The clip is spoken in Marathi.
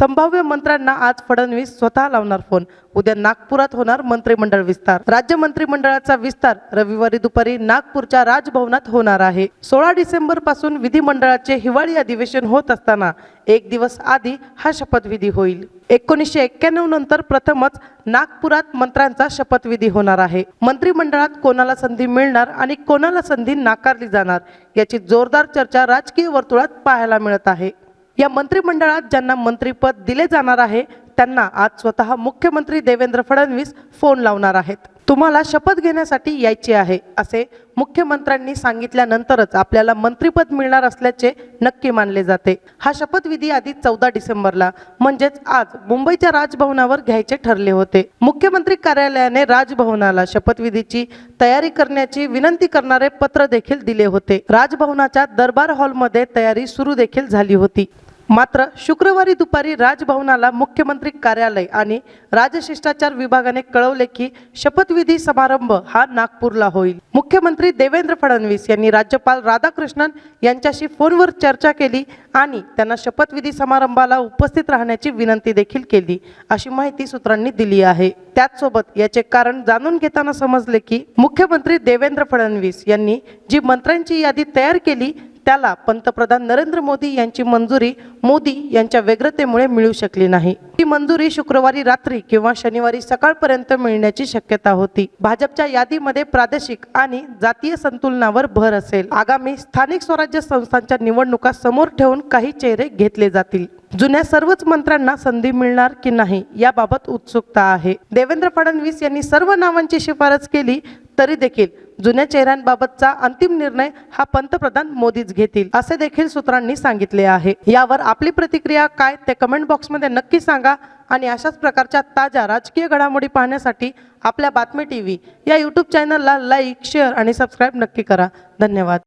संभाव्य मंत्र्यांना आज फडणवीस स्वतः लावणार फोन. उद्या नागपुरात होणार मंत्रिमंडळ विस्तार. राज्य मंत्रिमंडळाचा विस्तार रविवारी दुपारी नागपूरच्या राजभवनात होणार आहे. सोळा डिसेंबरपासून विधिमंडळाचे हिवाळी अधिवेशन होत असताना एक दिवस आधी हा शपथविधी होईल. एकोणीसशे एक्क्याण्णव नंतर प्रथमच नागपुरात मंत्र्यांचा शपथविधी होणार आहे. मंत्रिमंडळात कोणाला संधी मिळणार आणि कोणाला संधी नाकारली जाणार याची जोरदार चर्चा राजकीय वर्तुळात पाहायला मिळत आहे. या मंत्रिमंडळात ज्यांना मंत्रिपद दिले जाणार आहे त्यांना आज स्वतः मुख्यमंत्री देवेंद्र फडणवीस फोन लावणार आहेत. तुम्हाला शपथ घेण्यासाठी यायचे आहे असे मुख्यमंत्र्यांनी सांगितल्यानंतरच आपल्याला मंत्रिपद मिळणार असल्याचे नक्की मानले जाते. हा शपथविधी आधी चौदा डिसेंबरला म्हणजेच आज मुंबईच्या राजभवनावर घ्यायचे ठरले होते. मुख्यमंत्री कार्यालयाने राजभवनाला शपथविधीची तयारी करण्याची विनंती करणारे पत्र देखील दिले होते. राजभवनाच्या दरबार हॉलमध्ये तयारी सुरू देखील झाली होती. मात्र शुक्रवारी दुपारी राजभवनाला मुख्यमंत्री कार्यालय आणि राजशिष्टाचार विभागाने कळवले की शपथविधी समारंभ हा नागपूरला होईल. मुख्यमंत्री देवेंद्र फडणवीस यांनी राज्यपाल राधाकृष्णन यांच्याशी फोनवर चर्चा केली आणि त्यांना शपथविधी समारंभाला उपस्थित राहण्याची विनंती देखील केली अशी माहिती सूत्रांनी दिली आहे. त्याचसोबत याचे कारण जाणून घेताना समजले की मुख्यमंत्री देवेंद्र फडणवीस यांनी जी मंत्र्यांची यादी तयार केली त्याला पंतप्रधान नरेंद्र मोदी यांची मंजुरी मोदी यांच्या व्यग्रतेमुळे मिळू शकली नाही. ही मंजुरी शुक्रवारी रात्री किंवा शनिवारी सकाळपर्यंत मिळण्याची शक्यता होती. भाजपच्या यादीमध्ये प्रादेशिक आणि जातीय संतुलनावर भर असेल. आगामी स्थानिक स्वराज्य संस्थांच्या निवडणुका समोर ठेवून काही चेहरे घेतले जातील. जुन्या सर्वच मंत्र्यांना संधी मिळणार की नाही याबाबत उत्सुकता आहे. देवेंद्र फडणवीस यांनी सर्व नावांची शिफारस केली तरी देखील जुन्या चेहऱ्यांबाबतचा अंतिम निर्णय हा पंतप्रधान मोदीच घेतील असे देखील सूत्रांनी सांगितले आहे. यावर आपली प्रतिक्रिया काय ते कमेंट बॉक्समध्ये नक्की सांगा आणि अशाच प्रकारच्या ताज्या राजकीय घडामोडी पाहण्यासाठी आपल्या बातमी टी व्ही या यूट्यूब चॅनलला लाईक शेअर आणि सबस्क्राईब नक्की करा. धन्यवाद.